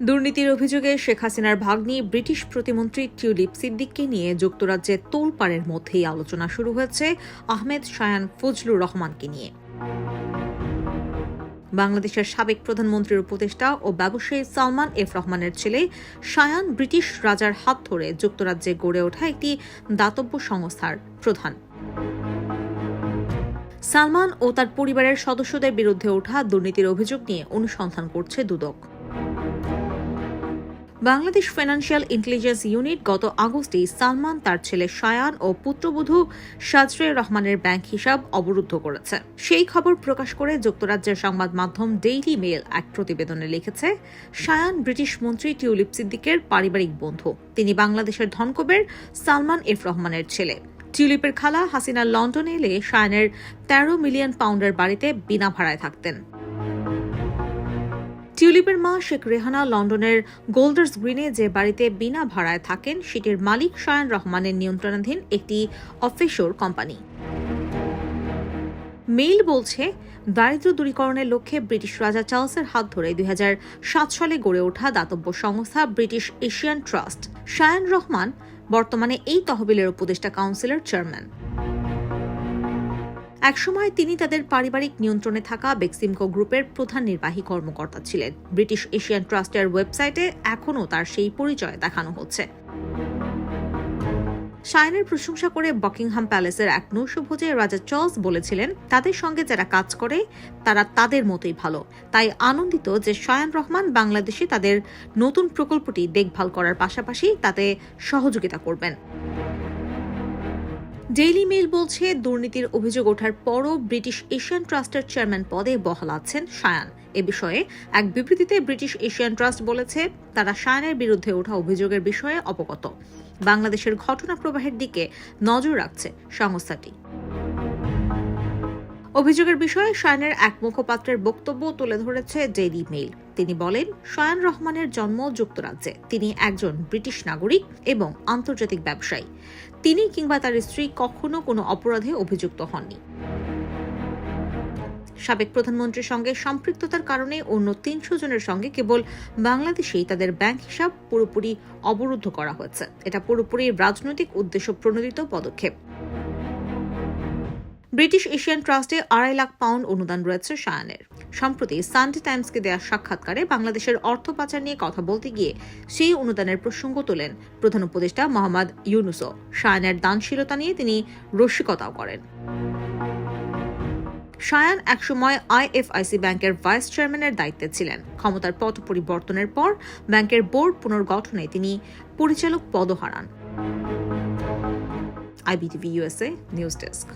দুর্নীতির অভিযোগে শেখ হাসিনার ভাগ্নি, ব্রিটিশ প্রতিমন্ত্রী টিউলিপ সিদ্দিককে নিয়ে যুক্তরাজ্যে তোলপাড়ের মধ্যেই আলোচনা শুরু হয়েছে আহমেদ শায়ান ফজলুর রহমানকে নিয়ে। বাংলাদেশের সাবেক প্রধানমন্ত্রীর উপদেষ্টা ও ব্যবসায়ী সালমান এফ রহমানের ছেলে শায়ান ব্রিটিশ রাজার হাত ধরে যুক্তরাজ্যে গড়ে ওঠা একটি দাতব্য সংস্থার প্রধান। সালমান ও তার পরিবারের সদস্যদের বিরুদ্ধে ওঠা দুর্নীতির অভিযোগ নিয়ে অনুসন্ধান করছে Dudak. Bangladesh financial intelligence unit গত আগস্টেই সালমান, তার ছেলে শায়ান ও পুত্রবধূ সাজরে রহমানের ব্যাংক হিসাব অবরুদ্ধ করেছে। সেই খবর প্রকাশ করে যুক্তরাজ্যের সংবাদ মাধ্যম ডেইলি মেল এক প্রতিবেদনে লিখেছে শায়ান ব্রিটিশ মন্ত্রী টিউলিপ সিদ্দিকের পারিবারিক বন্ধু। তিনি বাংলাদেশের ধনকবের সালমান এফ রহমানের ছেলে। টিউলিপের খালা হাসিনা লন্ডনে এলে শায়ানের তেরো মিলিয়ন পাউন্ডের বাড়িতে বিনা ভাড়ায় থাকতেন। টিউলিপের মা শেখ রেহানা লন্ডনের গোল্ডার্স গ্রিনে যে বাড়িতে বিনা ভাড়ায় থাকেন, সেটির মালিক শায়ান রহমানের নিয়ন্ত্রণাধীন একটি অফিসোর কোম্পানি। মেইল বলছে, দারিদ্র দূরীকরণের লক্ষ্যে ব্রিটিশ রাজা চার্লসের হাত ধরে দুই হাজার সাত সালে গড়ে ওঠা দাতব্য সংস্থা British Asian trust. Shayan Rahman বর্তমানে এই তহবিলের উপদেষ্টা কাউন্সিলের চেয়ারম্যান। একসময় তিনি তাদের পারিবারিক নিয়ন্ত্রণে থাকা বেক্সিমকো গ্রুপের প্রধান নির্বাহী কর্মকর্তা ছিলেন। ব্রিটিশ এশিয়ান ট্রাস্টের ওয়েবসাইটে এখনও তার সেই পরিচয় দেখানো হচ্ছে। শায়নের প্রশংসা করে বকিংহাম প্যালেসের এক নৈশভোজে রাজা চার্লস বলেছিলেন, তাদের সঙ্গে যারা কাজ করে, তারা তাদের মতোই ভালো। তাই আনন্দিত যে শায়ান রহমান বাংলাদেশে তাদের নতুন প্রকল্পটি দেখভাল করার পাশাপাশি তাতে সহযোগিতা করবেন। ডেইলি মেইল বলছে, দুর্নীতির অভিযোগ ওঠার পরও ব্রিটিশ এশিয়ান ট্রাস্টের চেয়ারম্যান পদে বহাল আছেন শায়ান। এ বিষয়ে এক বিবৃতিতে ব্রিটিশ এশিয়ান ট্রাস্ট বলেছে, তারা সায়ানের বিরুদ্ধে ওঠা অভিযোগের বিষয়ে অবগত। বাংলাদেশের ঘটনা প্রবাহের দিকে নজর রাখছে সংস্থাটি। অভিযোগের বিষয়ে শায়ানের এক মুখপাত্রের বক্তব্য তুলে ধরেছে ডেইলি মেইল তিনি বলেন, শায়ান রহমানের জন্ম যুক্তরাজ্যে। তিনি একজন ব্রিটিশ নাগরিক এবং আন্তর্জাতিক ব্যবসায়ী। তিনি কিংবা তার স্ত্রী কখনো কোনো অপরাধে অভিযুক্ত হননি। সাবেক প্রধানমন্ত্রীর সঙ্গে সম্পৃক্ততার কারণে অন্য তিনশো জনের সঙ্গে কেবল বাংলাদেশেই তাদের ব্যাংক হিসাব পুরোপুরি অবরুদ্ধ করা হয়েছে। এটা পুরোপুরি রাজনৈতিক উদ্দেশ্য প্রণোদিত পদক্ষেপ। ব্রিটিশ এশিয়ান ট্রাস্টে আড়াই লাখ পাউন্ড অনুদান রয়েছে শায়ানের। সম্প্রতি সানডে টাইমসকে দেওয়া সাক্ষাৎকারে বাংলাদেশের অর্থ পাচার নিয়ে কথা বলতে গিয়ে সেই অনুদানের প্রসঙ্গ তোলেন প্রধান উপদেষ্টা মোহাম্মদ ইউনুসো শায়ানের দানশীলতা নিয়ে তিনি রসিকতাও করেন। শায়ান একসময় আইএফআইসি ব্যাংকের ভাইস চেয়ারম্যানের দায়িত্বে ছিলেন। ক্ষমতার পথ পরিবর্তনের পর ব্যাংকের বোর্ড পুনর্গঠনে তিনি পরিচালক পদ হারান। IBTV USA news desk.